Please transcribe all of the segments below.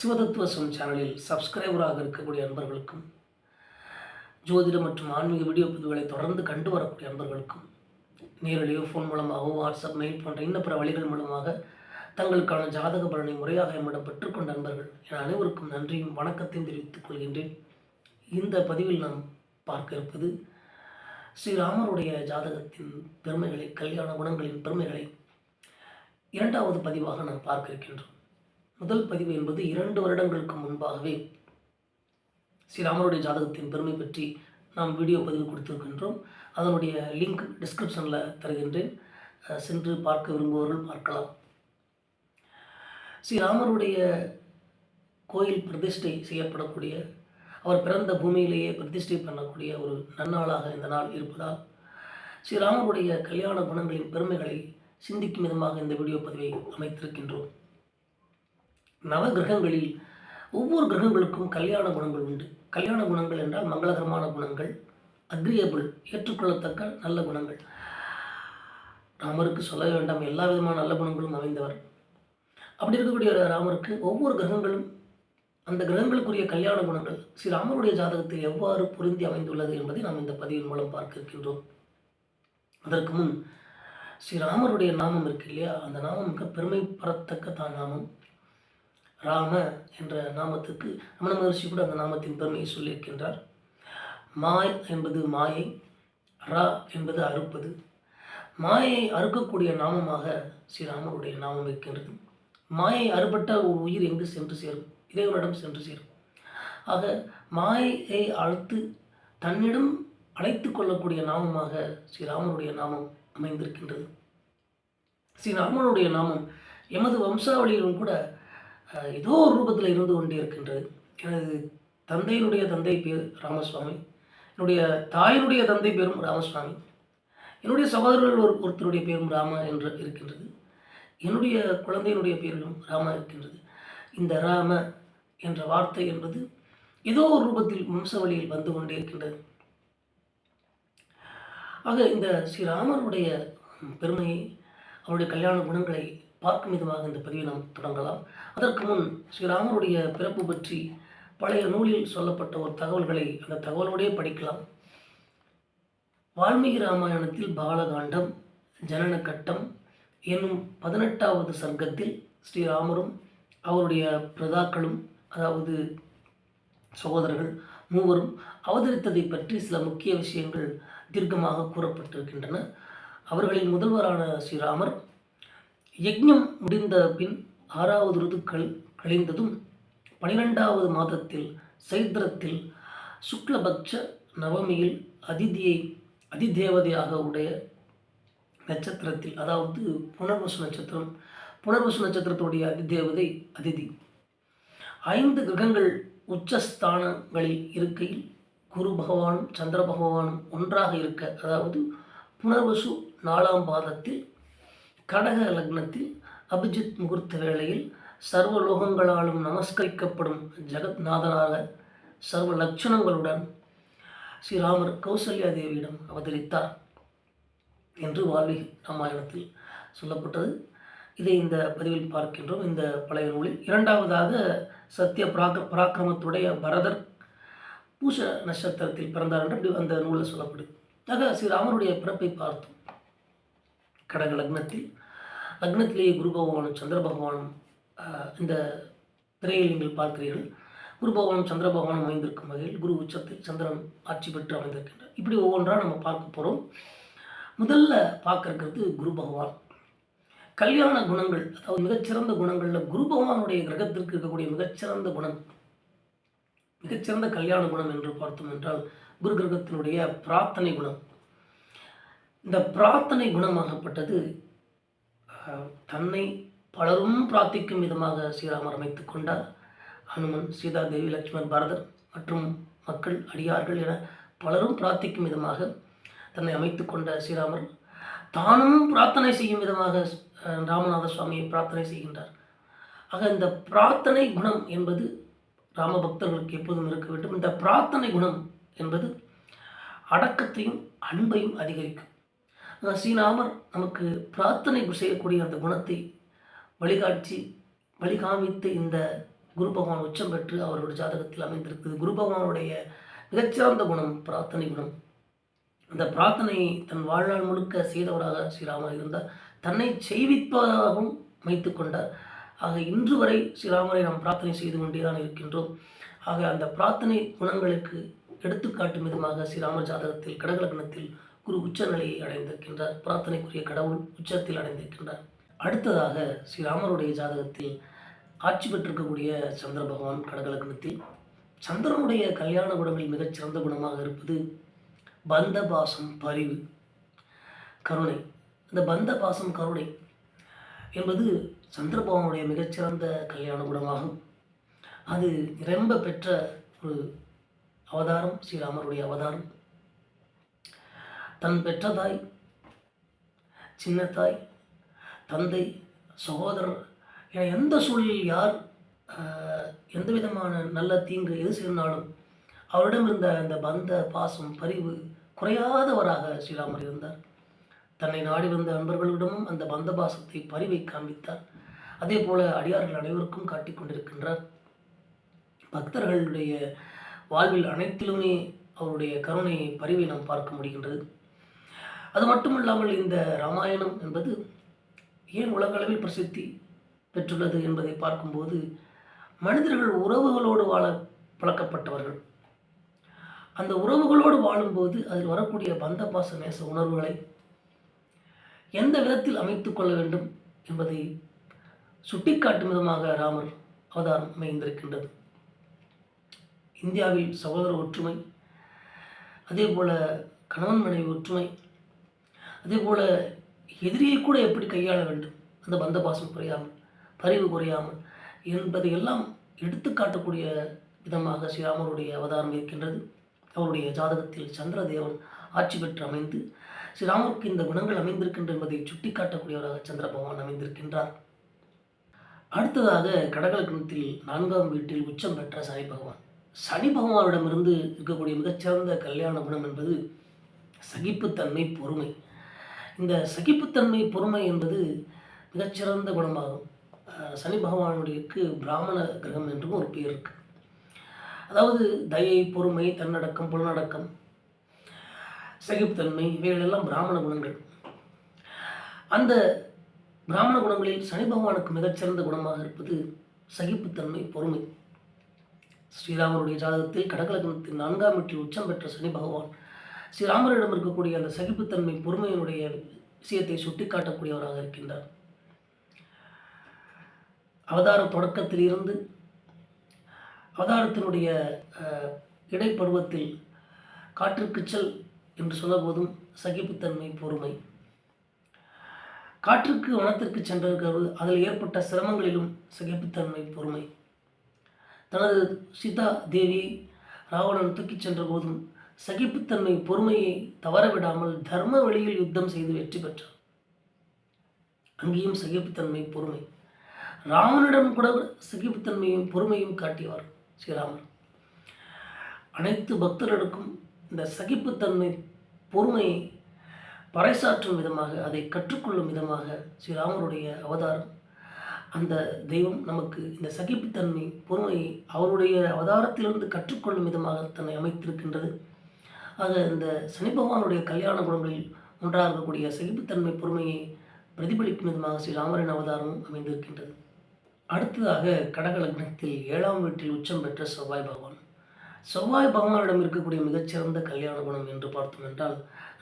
சிவதத்துவசம் சேனலில் சப்ஸ்கிரைபராக இருக்கக்கூடிய அன்பர்களுக்கும் ஜோதிடம் மற்றும் ஆன்மீக வீடியோ பதிவுகளை தொடர்ந்து கண்டு வரக்கூடிய அன்பர்களுக்கும் நேரடியோ ஃபோன் மூலமாகவோ வாட்ஸ்அப் மெயில் போன்ற இன்ன பிற வழிகள் மூலமாக தங்களுக்கான ஜாதக பலனை முறையாக என்னிடம் பெற்றுக்கொண்ட அன்பர்கள் என அனைவருக்கும் நன்றியும் வணக்கத்தையும் தெரிவித்துக் கொள்கின்றேன். இந்த பதிவில் நாம் பார்க்க இருப்பது ஸ்ரீராமருடைய ஜாதகத்தின் பெருமைகளை கல்யாண குணங்களின் பெருமைகளை இரண்டாவது பதிவாக நாம் பார்க்க இருக்கின்றோம். முதல் பதிவு என்பது இரண்டு வருடங்களுக்கு முன்பாகவே ஸ்ரீராமருடைய ஜாதகத்தின் பெருமை பற்றி நாம் வீடியோ பதிவு கொடுத்திருக்கின்றோம். அதனுடைய லிங்க் டிஸ்கிரிப்ஷனில் தருகின்றேன். சென்று பார்க்க விரும்புபவர்கள் பார்க்கலாம். ஸ்ரீராமருடைய கோயில் பிரதிஷ்டை செய்யப்படக்கூடிய அவர் பிறந்த பூமியிலேயே பிரதிஷ்டை பண்ணக்கூடிய ஒரு நன்னாளாக இந்த நாள் இருப்பதால் ஸ்ரீராமருடைய கல்யாண குணங்களின் பெருமைகளை சிந்திக்கும் விதமாக இந்த வீடியோ பதிவை அமைத்திருக்கின்றோம். நவ கிரகங்களில் ஒவ்வொரு கிரகங்களுக்கும் கல்யாண குணங்கள் உண்டு. கல்யாண குணங்கள் என்றால் மங்களகரமான குணங்கள் அக்ரியபிள் ஏற்றுக்கொள்ளத்தக்க நல்ல குணங்கள். ராமருக்கு சொல்ல வேண்டாம் எல்லா விதமான நல்ல குணங்களும் அமைந்தவர். அப்படி இருக்கக்கூடிய ராமருக்கு ஒவ்வொரு கிரகங்களும் அந்த கிரகங்களுக்குரிய கல்யாண குணங்கள் ஸ்ரீ ராமருடைய ஜாதகத்தில் எவ்வாறு பொருந்தி அமைந்துள்ளது என்பதை நாம் இந்த பதிவின் மூலம் பார்க்க இருக்கின்றோம். அதற்கு முன் ஸ்ரீராமருடைய நாமம் இருக்கு இல்லையா? அந்த நாமம் மிக பெருமை பெறத்தக்க தான் நாமம். ராம என்ற நாமத்துக்கு ரமண மகர்ஷி கூட அந்த நாமத்தின் பெருமையை சொல்லியிருக்கின்றார். மாய் என்பது மாயை ரா என்பது அறுப்பது. மாயை அறுக்கக்கூடிய நாமமாக ஸ்ரீராமருடைய நாமம் இருக்கின்றது. மாயை அறுபட்ட ஒரு உயிர் எங்கு சென்று சேரும்? இறைவனிடம் சென்று சேரும். ஆக மாயை அழுத்து தன்னிடம் அழைத்து கொள்ளக்கூடிய நாமமாக ஸ்ரீராமருடைய நாமம் அமைந்திருக்கின்றது. ஸ்ரீராமனுடைய நாமம் எமது வம்சாவளியிலும் கூட ஏதோ ஒரு ரூபத்தில் இருந்து கொண்டே இருக்கின்றது எனது தந்தையினுடைய தந்தை பேர் ராமசுவாமி. என்னுடைய தாயினுடைய தந்தை பேரும் ராமசுவாமி. என்னுடைய சகோதரர்கள் ஒரு ஒருத்தருடைய பேரும் ராம என்று இருக்கின்றது. என்னுடைய குழந்தையினுடைய பேரிலும் ராம இருக்கின்றது. இந்த ராம என்ற வார்த்தை என்பது ஏதோ ஒரு ரூபத்தில் வம்சவழியில் வந்து கொண்டே இருக்கின்றது ஆக இந்த ஸ்ரீராமருடைய பெருமையை அவருடைய கல்யாண குணங்களை பார்க்கும் விதமாக இந்த பதிவை நாம் தொடங்கலாம். அதற்கு முன் ஸ்ரீராமருடைய பிறப்பு பற்றி பழைய நூலில் சொல்லப்பட்ட ஒரு தகவல்களை அந்த தகவலோடே படிக்கலாம். வால்மீகி ராமாயணத்தில் பாலகாண்டம் ஜனன கட்டம் என்னும் பதினெட்டாவது சர்க்கத்தில் ஸ்ரீராமரும் அவருடைய பிரதாக்களும் அதாவது சகோதரர்கள் மூவரும் அவதரித்ததை பற்றி சில முக்கிய விஷயங்கள் தீர்க்கமாக கூறப்பட்டிருக்கின்றன. அவர்களின் முதல்வரான ஸ்ரீராமர் யக்ஞம் முடிந்த பின் ஆறாவது ருதுக்கள் கழிந்ததும் பனிரெண்டாவது மாதத்தில் சைத்திரத்தில் சுக்லபக்ஷ நவமியில் அதிதியை அதிதேவதையாக உடைய நட்சத்திரத்தில் அதாவது புனர்வசு நட்சத்திரம் புனர்வசு நட்சத்திரத்துடைய அதிதேவதை அதிதி. ஐந்து கிரகங்கள் உச்சஸ்தானங்களில் இருக்கையில் குரு பகவானும் சந்திர பகவானும் ஒன்றாக இருக்க அதாவது புனர்வசு நாலாம் பாதத்தில் கடக லக்னத்தில் அபிஜித் முகூர்த்த வேளையில் சர்வ லோகங்களாலும் நமஸ்கரிக்கப்படும் ஜெகத்நாதனாக சர்வ லட்சணங்களுடன் ஸ்ரீராமர் கௌசல்யா தேவியிடம் அவதரித்தார் என்று வால்மீகி ராமாயணத்தில் சொல்லப்பட்டது. இதை இந்த பதிவில் பார்க்கின்றோம். இந்த பழைய நூலில் இரண்டாவதாக சத்திய பராக்க பராக்கிரமத்துடைய பரதர் பூஷ நட்சத்திரத்தில் பிறந்தார் என்று அப்படி அந்த நூலில் சொல்லப்படுது. ஆக ஸ்ரீராமருடைய பிறப்பை பார்த்தோம். கடக லக்னத்தில் லக்னத்திலேயே குரு பகவானும் சந்திர பகவானும் இந்த திரையில் நீங்கள் பார்க்கிறீர்கள். குரு பகவானும் சந்திர பகவானும் அமைந்திருக்கும் வகையில் குரு உச்சத்தில் சந்திரன் ஆட்சி பெற்று அமைந்திருக்கின்றார். இப்படி ஒவ்வொன்றாக நம்ம பார்க்க போகிறோம் முதல்ல பார்க்கறது குரு பகவான். கல்யாண குணங்கள் அதாவது மிகச்சிறந்த குணங்களில் குரு பகவானுடைய கிரகத்திற்கு இருக்கக்கூடிய மிகச்சிறந்த குணம் மிகச்சிறந்த கல்யாண குணம் என்று பார்த்தோம் என்றால் குரு கிரகத்தினுடைய பிரார்த்தனை குணம். இந்த பிரார்த்தனை குணமாகப்பட்டது தன்னை பலரும் பிரார்த்திக்கும் விதமாக ஸ்ரீராமர் அமைத்துக் கொண்டார். ஹனுமன் சீதா தேவி லட்சுமண் பரதர் மற்றும் மக்கள் அடியார்கள் என பலரும் பிரார்த்திக்கும் விதமாக தன்னை அமைத்து கொண்ட ஸ்ரீராமர் தானும் பிரார்த்தனை செய்யும் விதமாக ராமநாத சுவாமியை பிரார்த்தனை செய்கின்றார். ஆக இந்த பிரார்த்தனை குணம் என்பது ராம பக்தர்களுக்கு எப்போதும் இருக்க வேண்டும். இந்த பிரார்த்தனை குணம் என்பது அடக்கத்தையும் அன்பையும் அதிகரிக்கும். ஸ்ரீராமர் நமக்கு பிரார்த்தனை செய்யக்கூடிய அந்த குணத்தை வழிகாட்சி வழிகாமித்து இந்த குரு பகவான் உச்சம் பெற்று அவருடைய ஜாதகத்தில் அமைந்திருக்குது. குரு பகவானுடைய மிகச்சிறந்த குணம் பிரார்த்தனை குணம். அந்த பிரார்த்தனை தன் வாழ்நாள் முழுக்க செய்தவராக ஸ்ரீராமர் இருந்தார். தன்னை செய்விப்பதாகவும் வைத்து கொண்டார். ஆக இன்று வரை ஸ்ரீராமரை நாம் பிரார்த்தனை செய்து கொண்டே தான் இருக்கின்றோம். ஆக அந்த பிரார்த்தனை குணங்களுக்கு எடுத்துக்காட்டும் விதமாக ஸ்ரீராமர் ஜாதகத்தில் கடகலக்னத்தில் குரு உச்ச நிலையை அடைந்திருக்கின்றார். பிரார்த்தனைக்குரிய கடவுள் உச்சத்தில் அடைந்திருக்கின்றார். அடுத்ததாக ஸ்ரீராமருடைய ஜாதகத்தில் ஆட்சி பெற்றிருக்கக்கூடிய சந்திர பகவான் கடகலக்னத்தில் சந்திரனுடைய கல்யாண குணங்களில் மிகச்சிறந்த குணமாக இருப்பது பந்த பாசம் பரிவு கருணை. இந்த பந்த பாசம் கருணை என்பது சந்திரபவனுடைய மிகச்சிறந்த கல்யாண குணமாகும். அது நிரம்ப பெற்ற ஒரு அவதாரம் ஸ்ரீராமருடைய அவதாரம். தன் பெற்ற தாய் சின்ன தாய் தந்தை சகோதரர் என எந்த சூழலில் யார் எந்த விதமான நல்ல தீங்கு எது செய்தாலும் அவரிடம் இருந்த அந்த பந்த பாசம் பரிவு குறையாதவராக ஸ்ரீராமர் இருந்தார். தன்னை நாடி வந்த நண்பர்களிடமும் அந்த பந்த பாசத்தை பரிவை காண்பித்தார். அதே போல அடியார்கள் அனைவருக்கும் காட்டிக் கொண்டிருக்கின்றார். பக்தர்களுடைய வாழ்வில் அனைத்திலுமே அவருடைய கருணை பரிவை நாம் பார்க்க முடிகின்றது. அது மட்டுமல்லாமல் இந்த ராமாயணம் என்பது ஏன் உலகளவில் பிரசித்தி பெற்றுள்ளது என்பதை பார்க்கும்போது மனிதர்கள் உறவுகளோடு வாழ பழக்கப்பட்டவர்கள். அந்த உறவுகளோடு வாழும்போது அதில் வரக்கூடிய பந்த பாச நேச உணர்வுகளை எந்த விதத்தில் அமைத்து கொள்ள வேண்டும் என்பதை சுட்டிக்காட்டும் விதமாக ராமர் அவதாரம் அமைந்திருக்கின்றது. இந்தியாவில் சகோதர ஒற்றுமை அதே போல கணவன் மனைவி ஒற்றுமை அதே போல் எதிரியை கூட எப்படி கையாள வேண்டும்? அந்த பந்தபாசம் குறையாமல் பரிவு குறையாமல் என்பதையெல்லாம் எடுத்துக்காட்டக்கூடிய விதமாக ஸ்ரீராமருடைய அவதாரம் இருக்கின்றது. அவருடைய ஜாதகத்தில் சந்திரதேவன் ஆட்சி பெற்று அமைந்து ஸ்ரீராமருக்கு இந்த குணங்கள் அமைந்திருக்கின்ற என்பதை சுட்டிக்காட்டக்கூடியவராக சந்திர பகவான் அமைந்திருக்கின்றார். அடுத்ததாக கடகலக்கணத்தில் நான்காம் வீட்டில் உச்சம் பெற்ற சனி பகவான். சனி பகவானிடமிருந்து இருக்கக்கூடிய மிகச்சிறந்த கல்யாண குணம் என்பது சகிப்புத்தன்மை பொறுமை. இந்த சகிப்புத்தன்மை பொறுமை என்பது மிகச்சிறந்த குணமாகும். சனி பகவானுடையக்கு பிராமண கிரகம் என்றும் ஒரு பெயர் இருக்கு. அதாவது தயை பொறுமை தன்னடக்கம் புலனடக்கம் சகிப்புத்தன்மை இவைகளெல்லாம் பிராமண குணங்கள். அந்த பிராமண குணங்களில் சனி பகவானுக்கு மிகச்சிறந்த குணமாக இருப்பது சகிப்புத்தன்மை பொறுமை. ஸ்ரீராமருடைய ஜாதகத்தில் கடகலக்கணத்தின் நான்காம் வீட்டில் உச்சம் பெற்ற சனி பகவான் ஸ்ரீராமரிடம் இருக்கக்கூடிய அந்த சகிப்புத்தன்மை பொறுமையினுடைய விஷயத்தை சுட்டிக்காட்டக்கூடியவராக இருக்கின்றார். அவதார தொடக்கத்தில் இருந்து அவதாரத்தினுடைய இடைப்பருவத்தில் காற்றுக்கு செல் என்று சொன்னபோதும் சகிப்புத்தன்மை பொறுமை. காற்றுக்கு வனத்திற்கு சென்றிருக்கிறது அதில் ஏற்பட்ட சிரமங்களிலும் சகிப்புத்தன்மை பொறுமை. தனது சீதா தேவி ராவணன் தூக்கிச் சென்ற போதும் சகிப்புத்தன்மை பொறுமையை தவறவிடாமல் தர்ம வழியில் யுத்தம் செய்து வெற்றி பெற்றார். அங்கேயும் சகிப்புத்தன்மை பொறுமை. ராமனிடம் கூட சகிப்புத்தன்மையும் பொறுமையும் காட்டியவர் ஸ்ரீராமர். அனைத்து பக்தர்களுக்கும் இந்த சகிப்புத்தன்மை பொறுமையை பறைசாற்றும் விதமாக அதை கற்றுக்கொள்ளும் விதமாக ஸ்ரீராமருடைய அவதாரம். அந்த தெய்வம் நமக்கு இந்த சகிப்புத்தன்மை பொறுமையை அவருடைய அவதாரத்திலிருந்து கற்றுக்கொள்ளும் விதமாக தன்னை அமைத்திருக்கின்றது. ஆக இந்த சனி பகவானுடைய கல்யாண குணங்களில் ஒன்றாக இருக்கக்கூடிய சகிப்புத்தன்மை பொறுமையை பிரதிபலிக்கும் விதமாக ஸ்ரீராமரின் அவதாரமும் அமைந்திருக்கின்றது. அடுத்ததாக கடக லக்னத்தில் ஏழாம் வீட்டில் உச்சம் பெற்ற செவ்வாய் பகவான். செவ்வாய் பகவானிடம் இருக்கக்கூடிய மிகச்சிறந்த கல்யாண குணம் என்று பார்த்தோம் என்றால்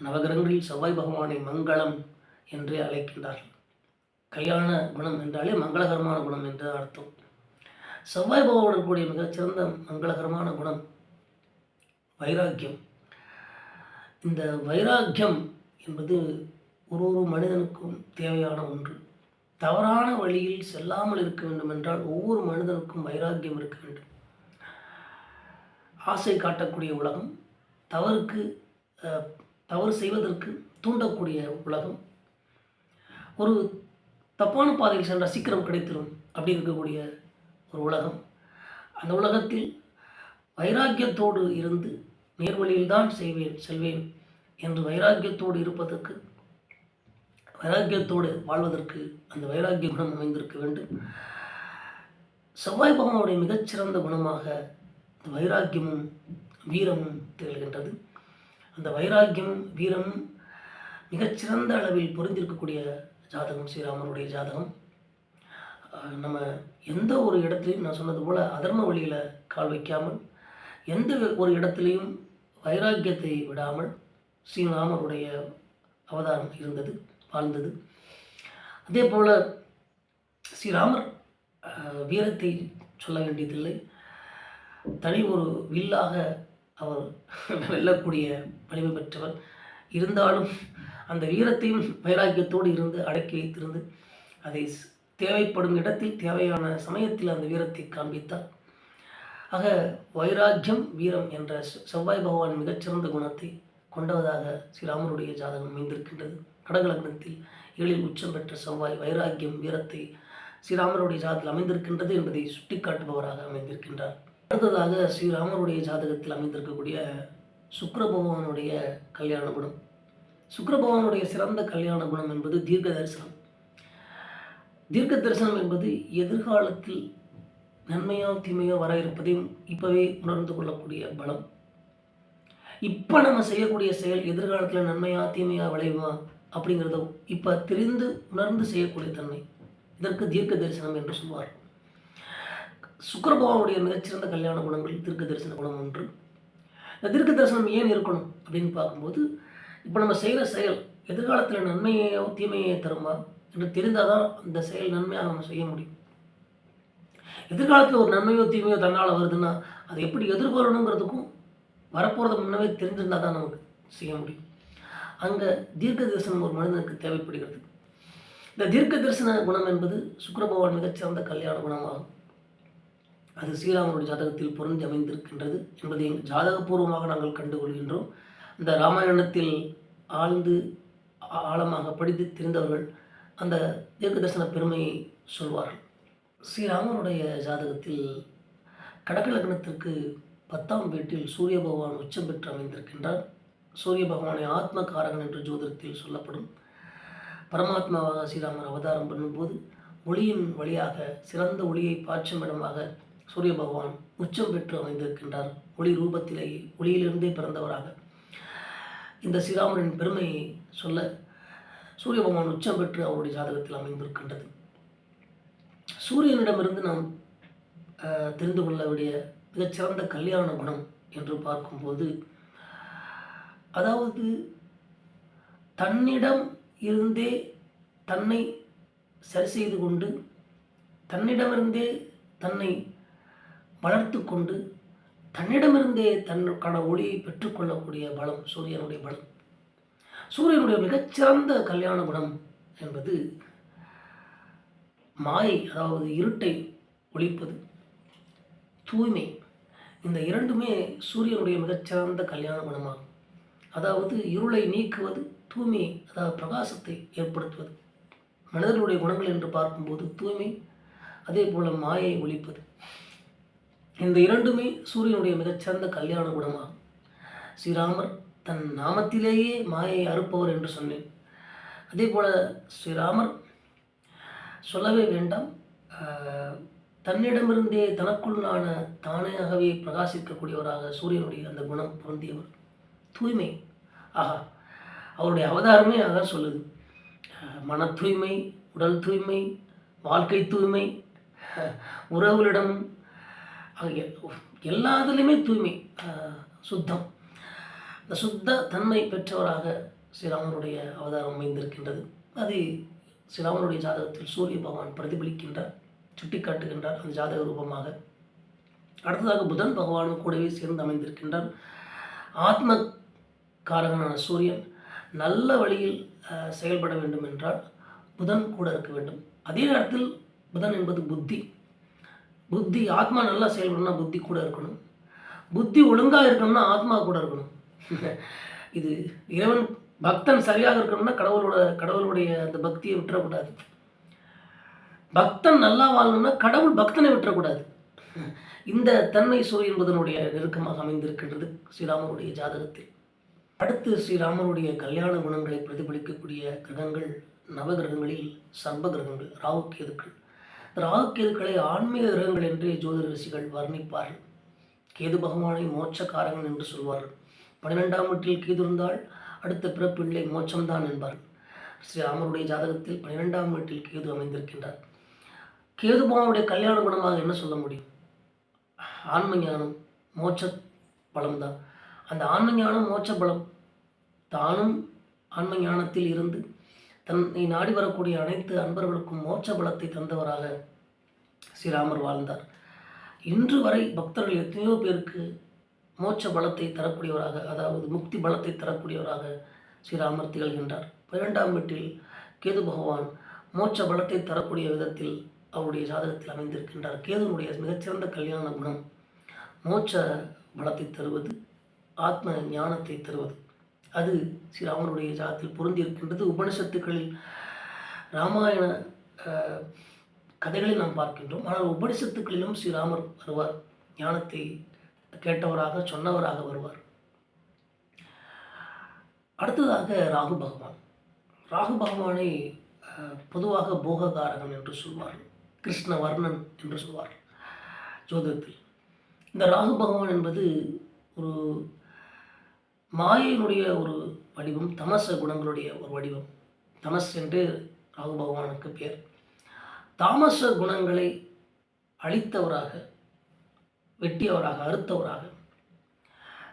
நவகிரகங்களில் செவ்வாய் பகவானை மங்களம் என்றே அழைக்கின்றார்கள். கல்யாண குணம் என்றாலே மங்களகரமான குணம் என்று அர்த்தம். செவ்வாய் பகவான் இருக்கக்கூடிய மிகச்சிறந்த மங்களகரமான குணம் வைராக்கியம். இந்த வைராக்கியம் என்பது ஒரு ஒரு மனிதனுக்கும் தேவையான ஒன்று. தவறான வழியில் செல்லாமல் இருக்க வேண்டும் என்றால் ஒவ்வொரு மனிதனுக்கும் வைராக்கியம் இருக்க வேண்டும். ஆசை காட்டக்கூடிய உலகம் தவறுக்கு தவறு செய்வதற்கு தூண்டக்கூடிய உலகம். ஒரு தப்பான பாதையில் சென்றால் சீக்கிரம் கிடைத்திடும் அப்படி இருக்கக்கூடிய ஒரு உலகம். அந்த உலகத்தில் வைராக்கியத்தோடு இருந்து நேர்வழியில்தான் செய்வேன் செல்வேன் என்று வைராக்கியத்தோடு இருப்பதற்கு வைராக்கியத்தோடு வாழ்வதற்கு அந்த வைராக்கிய குணம் அமைந்திருக்க வேண்டும். செவ்வாய் பகவானுடைய மிகச்சிறந்த குணமாக இந்த வைராக்கியமும் வீரமும் திகழ்கின்றது. அந்த வைராக்கியமும் வீரமும் மிகச்சிறந்த அளவில் பொருந்திருக்கக்கூடிய ஜாதகம் ஸ்ரீராமனுடைய ஜாதகம். நம்ம எந்த ஒரு இடத்துலையும் நான் சொன்னது போல் அதர்ம வழியில் கால் வைக்காமல் எந்த ஒரு இடத்துலையும் வைராக்கியத்தை விடாமல் ஸ்ரீராமருடைய அவதாரம் இருந்தது வாழ்ந்தது. அதே போல் ஸ்ரீராமர் வீரத்தை சொல்ல வேண்டியதில்லை. தனி ஒரு வில்லாக அவர் வெல்லக்கூடிய வலிமை பெற்றவர். இருந்தாலும் அந்த வீரத்தையும் வைராக்கியத்தோடு இருந்து அடக்கி வைத்திருந்து அதை தேவைப்படும் இடத்தில் தேவையான சமயத்தில் அந்த வீரத்தை காண்பித்தார். ஆக வைராக்கியம் வீரம் என்ற செவ்வாய் பகவான் மிகச்சிறந்த குணத்தை கொண்டவதாக ஸ்ரீராமருடைய ஜாதகம் அமைந்திருக்கின்றது. கடகலக்னத்தில் ஏழில் உச்சம் பெற்ற செவ்வாய் வைராக்கியம் வீரத்தை ஸ்ரீராமருடைய ஜாதகத்தில் அமைந்திருக்கின்றது என்பதை சுட்டிக்காட்டுபவராக அமைந்திருக்கின்றார். அடுத்ததாக ஸ்ரீராமருடைய ஜாதகத்தில் அமைந்திருக்கக்கூடிய சுக்கிர பகவானுடைய கல்யாண குணம். சுக்கிர பகவானுடைய சிறந்த கல்யாண குணம் என்பது தீர்க்க தரிசனம். தீர்க்க தரிசனம் என்பது எதிர்காலத்தில் நன்மையோ தீமையோ வர இருப்பதையும் இப்போவே உணர்ந்து கொள்ளக்கூடிய பலம். இப்போ நம்ம செய்யக்கூடிய செயல் எதிர்காலத்தில் நன்மையா தீமையா விளையுமா அப்படிங்கிறத இப்போ தெரிந்து உணர்ந்து செய்யக்கூடிய தன்மை. இதற்கு தீர்க்க தரிசனம் என்று சொல்வார். சுக்கரபகவானுடைய மிகச்சிறந்த கல்யாண குணங்கள் தீர்க்க தரிசன குணம் ஒன்று. இந்த தீர்க்க தரிசனம் ஏன் இருக்கணும் அப்படின்னு பார்க்கும்போது இப்போ நம்ம செய்கிற செயல் எதிர்காலத்தில் நன்மையோ தீமையோ தருமா என்று தெரிந்தால் தான் அந்த செயல் நன்மையாக நம்ம செய்ய முடியும். எதிர்காலத்தில் ஒரு நன்மையோ தீமையோ தன்னால் வருதுன்னா அதை எப்படி எதிர்கொள்ளணுங்கிறதுக்கும் வரப்போகிறத முன்னவே தெரிஞ்சிருந்தால் தான் நமக்கு செய்ய முடியும். அங்கே தீர்க்க தரிசனம் ஒரு மனிதனுக்கு தேவைப்படுகிறது. இந்த தீர்க்க தரிசன குணம் என்பது சுக்கிர பகவான் மிகச்சிறந்த கல்யாண குணமாகும். அது ஸ்ரீராமனுடைய ஜாதகத்தில் பொருந்தி அமைந்திருக்கின்றது என்பதை ஜாதகபூர்வமாக நாங்கள் கண்டுகொள்கின்றோம். இந்த ராமாயணத்தில் ஆழ்ந்து ஆ- ஆழமாக படித்து தெரிந்தவர்கள் அந்த தீர்க்க தரிசன பெருமையை சொல்வார்கள். ஸ்ரீராமனுடைய ஜாதகத்தில் கடக லக்னத்திற்கு பத்தாம் வீட்டில் சூரிய பகவான் உச்சம் பெற்று அமைந்திருக்கின்றார். சூரிய பகவானை ஆத்ம காரகன் என்று ஜோதிடத்தில் சொல்லப்படும். பரமாத்மாவாக ஸ்ரீராமர் அவதாரம் பண்ணும்போது ஒளியின் வழியாக சிறந்த ஒளியை பாய்ச்சும் இடமாக சூரிய பகவான் உச்சம் பெற்று அமைந்திருக்கின்றார். ஒளி ரூபத்திலேயே ஒளியிலிருந்தே பிறந்தவராக. இந்த ஸ்ரீராமரின் பெருமையை சொல்ல சூரிய பகவான் உச்சம் பெற்று அவருடைய ஜாதகத்தில் அமைந்திருக்கின்றது. சூரியனிடமிருந்து நாம் தெரிந்து கொள்ள வேண்டிய மிகச்சிறந்த கல்யாண குணம் என்று பார்க்கும்போது அதாவது தன்னிடம் இருந்தே தன்னை சரி செய்து கொண்டு தன்னிடமிருந்தே தன்னை வளர்த்து கொண்டு தன்னிடமிருந்தே தன்னுக்கான ஒளியை பெற்றுக்கொள்ளக்கூடிய பலம் சூரியனுடைய பலம். சூரியனுடைய மிகச்சிறந்த கல்யாண குணம் என்பது மாயை அதாவது இருட்டை ஒழிப்பது. தூய்மை இந்த இரண்டுமே சூரியனுடைய மிகச்சிறந்த கல்யாண குணமாகும். அதாவது இருளை நீக்குவது தூய்மை அதாவது பிரகாசத்தை ஏற்படுத்துவது. மனிதர்களுடைய குணங்கள் என்று பார்க்கும்போது தூய்மை அதே போல் மாயை ஒழிப்பது. இந்த இரண்டுமே சூரியனுடைய மிகச்சிறந்த கல்யாண குணமாகும். ஸ்ரீராமர் தன் நாமத்திலேயே மாயை அறுப்பவர் என்று சொன்னேன். அதே போல் ஸ்ரீராமர் சொல்லவே வேண்டாம். தன்னிடமிருந்தே தனக்குள்ளான தானாகவே பிரகாசிக்கக்கூடியவராக சூரியனுடைய அந்த குணம் பொருந்தியவர். தூய்மை. ஆஹா அவருடைய அவதாரமே அதான் சொல்லுது. மன தூய்மை உடல் தூய்மை வாழ்க்கை தூய்மை உறவுகளிடம் ஆகிய எல்லாத்துலேயுமே தூய்மை சுத்தம். இந்த சுத்த தன்மை பெற்றவராக ஸ்ரீராமனுடைய அவதாரம் அமைந்திருக்கின்றது. அது ஸ்ரீராமனுடைய ஜாதகத்தில் சூரிய பகவான் பிரதிபலிக்கின்றார் சுட்டிக்காட்டுகின்றார் அந்த ஜாதக ரூபமாக. அடுத்ததாக புதன் பகவானும் கூடவே சேர்ந்து அமைந்திருக்கின்றார். ஆத்ம காரகனான சூரியன் நல்ல வழியில் செயல்பட வேண்டும் என்றால் புதன் கூட இருக்க வேண்டும். அதே நேரத்தில் புதன் என்பது புத்தி. புத்தி ஆத்மா நல்லா செயல்படணும்னா புத்தி கூட இருக்கணும். புத்தி ஒழுங்காக இருக்கணும்னா ஆத்மா கூட இருக்கணும். இது இறைவன் பக்தன் சரியாக இருக்கணும்னா கடவுளோட கடவுளுடைய அந்த பக்தியை விட்டுறக்கூடாது. பக்தன் நல்லா வாழணும்னா கடவுள் பக்தனை விட்டுறக்கூடாது. இந்த தன்மை சோ என்பதனுடைய நெருக்கமாக அமைந்திருக்கின்றது ஸ்ரீராமருடைய ஜாதகத்தில். அடுத்து ஸ்ரீராமருடைய கல்யாண குணங்களை பிரதிபலிக்கக்கூடிய கிரகங்கள் நவகிரகங்களில் சர்ப கிரகங்கள் ராகுக்கேதுக்கள் கேதுக்கள் ஆன்மீக கிரகங்கள் என்றே ஜோதிட ரிஷிகள் வர்ணிப்பார்கள். கேது பகவானை மோட்சக்காரகன் என்று சொல்வார்கள். பன்னிரெண்டாம் வீட்டில் கேது இருந்தால் அடுத்த பிறப்பில்லை மோட்சம்தான் என்பார். ஸ்ரீ ராமருடைய ஜாதகத்தில் பன்னிரெண்டாம் வீட்டில் கேது அமைந்திருக்கின்றார். கேது பகவானுடைய கல்யாண குணமாக என்ன சொல்ல முடியும்? ஆன்ம ஞானம் மோட்ச பலம்தான். அந்த ஆன்ம ஞானம் மோட்ச பலம் தானும் ஆன்ம ஞானத்தில் இருந்து தன்னை நாடி வரக்கூடிய அனைத்து அன்பர்களுக்கும் மோட்ச பலத்தை தந்தவராக ஸ்ரீராமர் வாழ்ந்தார். இன்று வரை பக்தர்கள் எத்தனையோ பேருக்கு மோட்ச பலத்தை தரக்கூடியவராக அதாவது முக்தி பலத்தை தரக்கூடியவராக ஸ்ரீராமர் திகழ்கின்றார். பன்னிரெண்டாம் வீட்டில் கேது பகவான் மோட்ச பலத்தை தரக்கூடிய விதத்தில் அவருடைய ஜாதகத்தில் அமைந்திருக்கின்றார். கேதுனுடைய மிகச்சிறந்த கல்யாண குணம் மோட்ச பலத்தை தருவது ஆத்ம ஞானத்தை தருவது. அது ஸ்ரீராமனுடைய ஜாதத்தில் பொருந்தியிருக்கின்றது. உபனிஷத்துக்களில் ராமாயண கதைகளை நாம் பார்க்கின்றோம். ஆனால் உபனிஷத்துக்களிலும் ஸ்ரீராமர் வருவார். ஞானத்தை கேட்டவராக சொன்னவராக வருவார். அடுத்ததாக ராகு பகவான். ராகு பகவானை பொதுவாக போககாரகன் என்று சொல்வார்கள் கிருஷ்ணவர்ணன் என்று சொல்வார் ஜோதகத்தில் இந்த ராகு பகவான் என்பது ஒரு மாயினுடைய ஒரு வடிவம் தமச குணங்களுடைய ஒரு வடிவம். தமஸ் என்று ராகு பகவானுக்கு பெயர் தாமச குணங்களை அழித்தவராக வெட்டியவராக அறுத்தவராக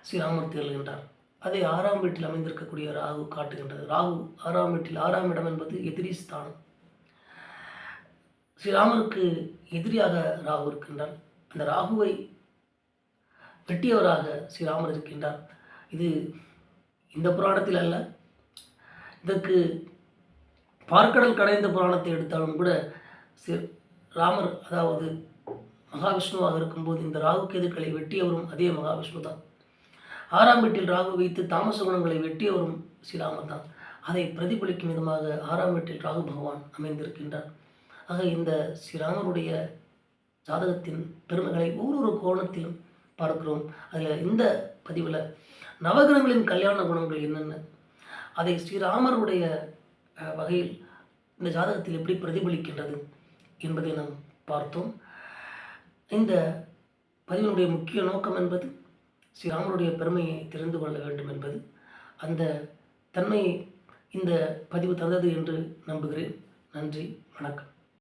ஸ்ரீராமர் திகழ்கின்றார் அதை ஆறாம் வீட்டில் அமைந்திருக்கக்கூடிய ராகு காட்டுகின்றது. ராகு ஆறாம் வீட்டில் ஆறாம் இடம் என்பது எதிரி ஸ்தானம். ஸ்ரீராமருக்கு எதிரியாக ராகு இருக்கின்றார். அந்த ராகுவை வெட்டியவராக ஸ்ரீராமர் இருக்கின்றார். இது இந்த புராணத்தில் அல்ல. இதற்கு பார்க்கடல் கடைந்த புராணத்தை எடுத்தாலும் கூட ஸ்ரீ ராமர் அதாவது மகாவிஷ்ணுவாக இருக்கும்போது இந்த ராகு கேதுக்களை வெட்டியவரும் அதே மகாவிஷ்ணு தான் ஆறாம் வீட்டில் ராகு வைத்து தாமச குணங்களை வெட்டியவரும் ஸ்ரீராமர் தான் அதை பிரதிபலிக்கும் விதமாக ஆறாம் வீட்டில் ராகு பகவான் அமைந்திருக்கின்றார். ஆக இந்த ஸ்ரீராமருடைய ஜாதகத்தின் பெருமைகளை ஒவ்வொரு கோணத்திலும் பார்க்கிறோம். அதில் இந்த பதிவில் நவகிரகங்களின் கல்யாண குணங்கள் என்னென்ன? அதை ஸ்ரீராமருடைய வகையில் இந்த ஜாதகத்தில் எப்படி பிரதிபலிக்கின்றது என்பதை நாம் பார்த்தோம். இந்த பதிவினுடைய முக்கிய நோக்கம் என்பது ஸ்ரீராமருடைய பெருமையை தெரிந்து கொள்ள வேண்டும் என்பது. அந்த தன்மையை இந்த பதிவு தந்தது என்று நம்புகிறேன். நன்றி வணக்கம்.